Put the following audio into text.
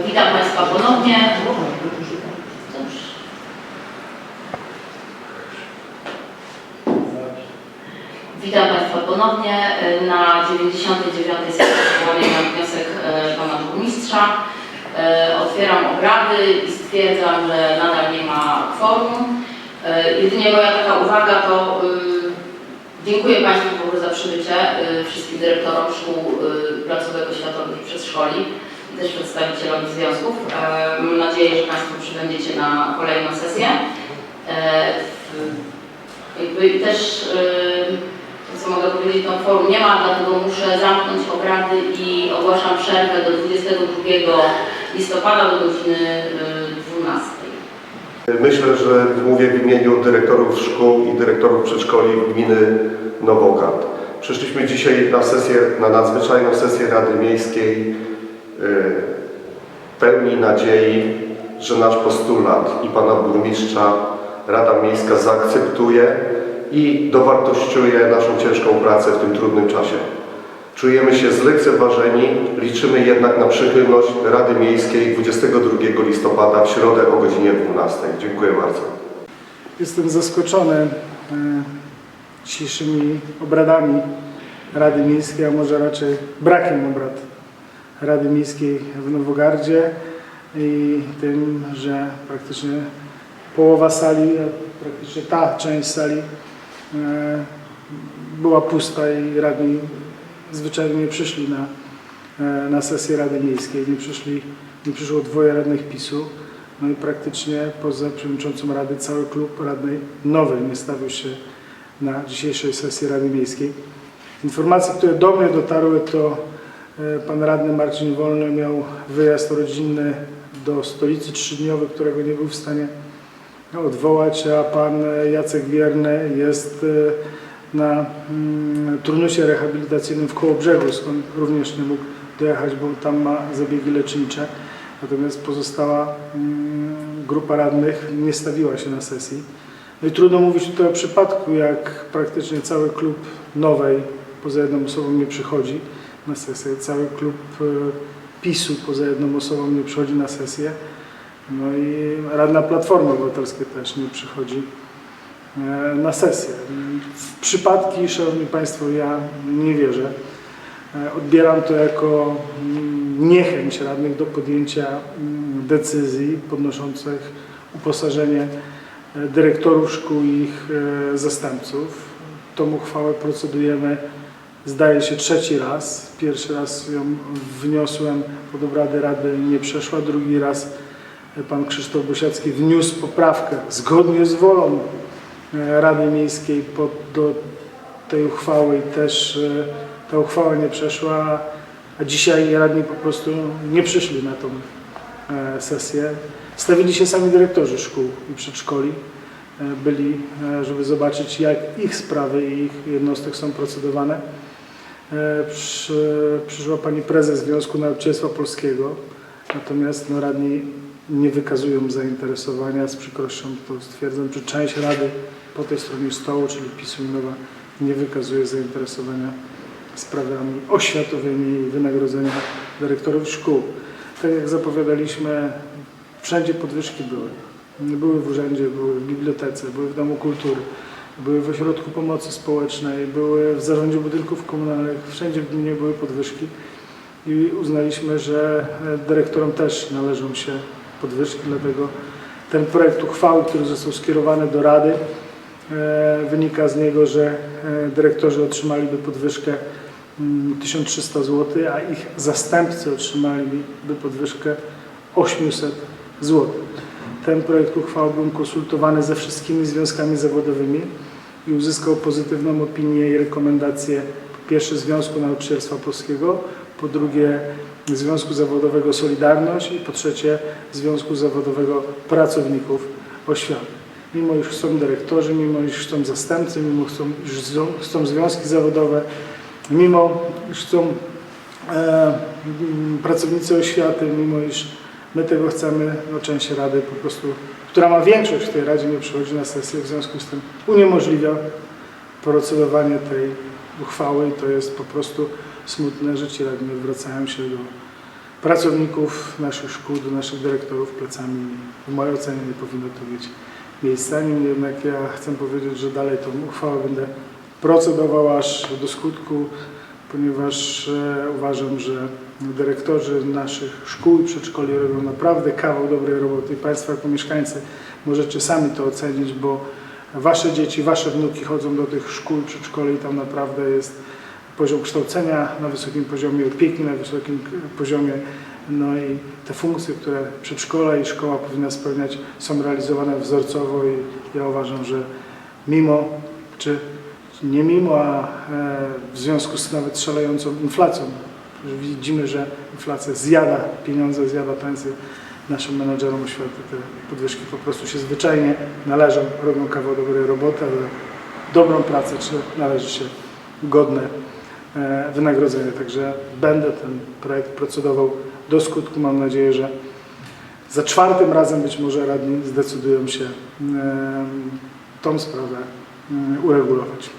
Witam Państwa ponownie. Witam Państwa ponownie na 99. sesji na wniosek y, Pana Burmistrza. Y, Otwieram obrady i stwierdzam, że nadal nie ma kworum. Y, Jedynie moja taka uwaga to dziękuję Państwu w ogóle za przybycie, wszystkim dyrektorom szkół placówek oświatowych i przedszkoli też przedstawicielom związków. E, Mam nadzieję, że Państwo przybędziecie na kolejną sesję. E, Jakby też, e, co mogę powiedzieć, no forum nie ma, dlatego muszę zamknąć obrady i ogłaszam przerwę do 22 listopada do godziny e, 12. Myślę, że mówię w imieniu dyrektorów szkół i dyrektorów przedszkoli gminy Nowogard. Przyszliśmy dzisiaj na sesję, na nadzwyczajną sesję Rady Miejskiej pełni nadziei, że nasz postulat i Pana Burmistrza Rada Miejska zaakceptuje i dowartościuje naszą ciężką pracę w tym trudnym czasie. Czujemy się zlekceważeni, liczymy jednak na przychylność Rady Miejskiej 22 listopada w środę o godzinie 12. Dziękuję bardzo. Jestem zaskoczony e, dzisiejszymi obradami Rady Miejskiej, a może raczej brakiem obrad Rady Miejskiej w Nowogardzie i tym, że praktycznie połowa sali, praktycznie ta część sali e, była pusta i radni zwyczajnie nie przyszli na, e, na sesję Rady Miejskiej. Nie, przyszli, nie przyszło dwoje radnych PiSu. No i praktycznie poza przewodniczącą Rady cały klub radnej nowej nie stawił się na dzisiejszej sesji Rady Miejskiej. Informacje, które do mnie dotarły, to pan radny Marcin Wolny miał wyjazd rodzinny do stolicy trzydniowy, którego nie był w stanie odwołać, a pan e, Jacek Wierny jest e, na mm, turnusie rehabilitacyjnym w Kołobrzegu, skąd również nie mógł dojechać, bo tam ma zabiegi lecznicze. Natomiast pozostała mm, grupa radnych nie stawiła się na sesji. No i trudno mówić tutaj o przypadku, jak praktycznie cały klub nowej, poza jedną osobą nie przychodzi na sesję, cały klub e, PiSu poza jedną osobą nie przychodzi na sesję. No i radna Platformy Obywatelskiej też nie przychodzi e, na sesję. W przypadki, Szanowni Państwo, ja nie wierzę. E, Odbieram to jako mm, niechęć radnych do podjęcia mm, decyzji podnoszących uposażenie dyrektorów szkół i ich zastępców. Tą uchwałę procedujemy, zdaje się, trzeci raz. Pierwszy raz ją wniosłem pod obrady Rady, nie przeszła. Drugi raz pan Krzysztof Bosiacki wniósł poprawkę zgodnie z wolą e, Rady Miejskiej pod, do tej uchwały i też e, ta uchwała nie przeszła, a dzisiaj radni po prostu nie przyszli na tą e, sesję. Stawili się sami dyrektorzy szkół i przedszkoli. Byli, żeby zobaczyć, jak ich sprawy i ich jednostek są procedowane. E, Przy, przyszła pani prezes Związku Nauczycielstwa Polskiego, natomiast no, radni nie wykazują zainteresowania. Z przykrością to stwierdzam, że część rady po tej stronie stołu, czyli PiSu Nowa, nie wykazuje zainteresowania sprawami oświatowymi i wynagrodzenia dyrektorów szkół. Tak jak zapowiadaliśmy, wszędzie podwyżki były. Były w urzędzie, były w bibliotece, były w Domu Kultury, były w Ośrodku Pomocy Społecznej, były w Zarządzie Budynków Komunalnych, wszędzie w gminie były podwyżki i uznaliśmy, że e, dyrektorom też należą się podwyżki, dlatego ten projekt uchwały, który został skierowany do Rady, e, wynika z niego, że e, dyrektorzy otrzymaliby podwyżkę mm, 1300 zł, a ich zastępcy otrzymaliby podwyżkę 800 zł. Ten projekt uchwały był konsultowany ze wszystkimi związkami zawodowymi i uzyskał pozytywną opinię i rekomendację po pierwsze Związku Nauczycielstwa Polskiego, po drugie Związku Zawodowego Solidarność i po trzecie Związku Zawodowego Pracowników Oświaty. Mimo iż chcą dyrektorzy, mimo iż chcą zastępcy, mimo chcą, iż chcą związki zawodowe, mimo iż chcą e, pracownicy oświaty, mimo iż my tego chcemy, no część Rady po prostu, która ma większość w tej Radzie, nie przychodzi na sesję, w związku z tym uniemożliwia procedowanie tej uchwały i to jest po prostu smutne, że ci radni odwracają się do pracowników naszych szkół, do naszych dyrektorów plecami. W mojej ocenie nie powinno to mieć miejsca. Niemniej jednak ja chcę powiedzieć, że dalej tą uchwałę będę procedował aż do skutku, ponieważ e, uważam, że dyrektorzy naszych szkół i przedszkoli robią naprawdę kawał dobrej roboty. Państwo jako mieszkańcy możecie sami to ocenić, bo Wasze dzieci, Wasze wnuki chodzą do tych szkół i przedszkoli i tam naprawdę jest poziom kształcenia na wysokim poziomie, opieki na wysokim poziomie. No i te funkcje, które przedszkola i szkoła powinna spełniać są realizowane wzorcowo i ja uważam, że mimo, czy nie mimo, a e, w związku z nawet szalejącą inflacją, widzimy, że inflacja zjada pieniądze, zjada pensje naszym menedżerom oświaty, te podwyżki po prostu się zwyczajnie należą, robią kawał dobrej roboty, ale dobrą pracę, czy należy się godne e, wynagrodzenie. Także będę ten projekt procedował do skutku. Mam nadzieję, że za czwartym razem być może radni zdecydują się em, tą sprawę uregulować.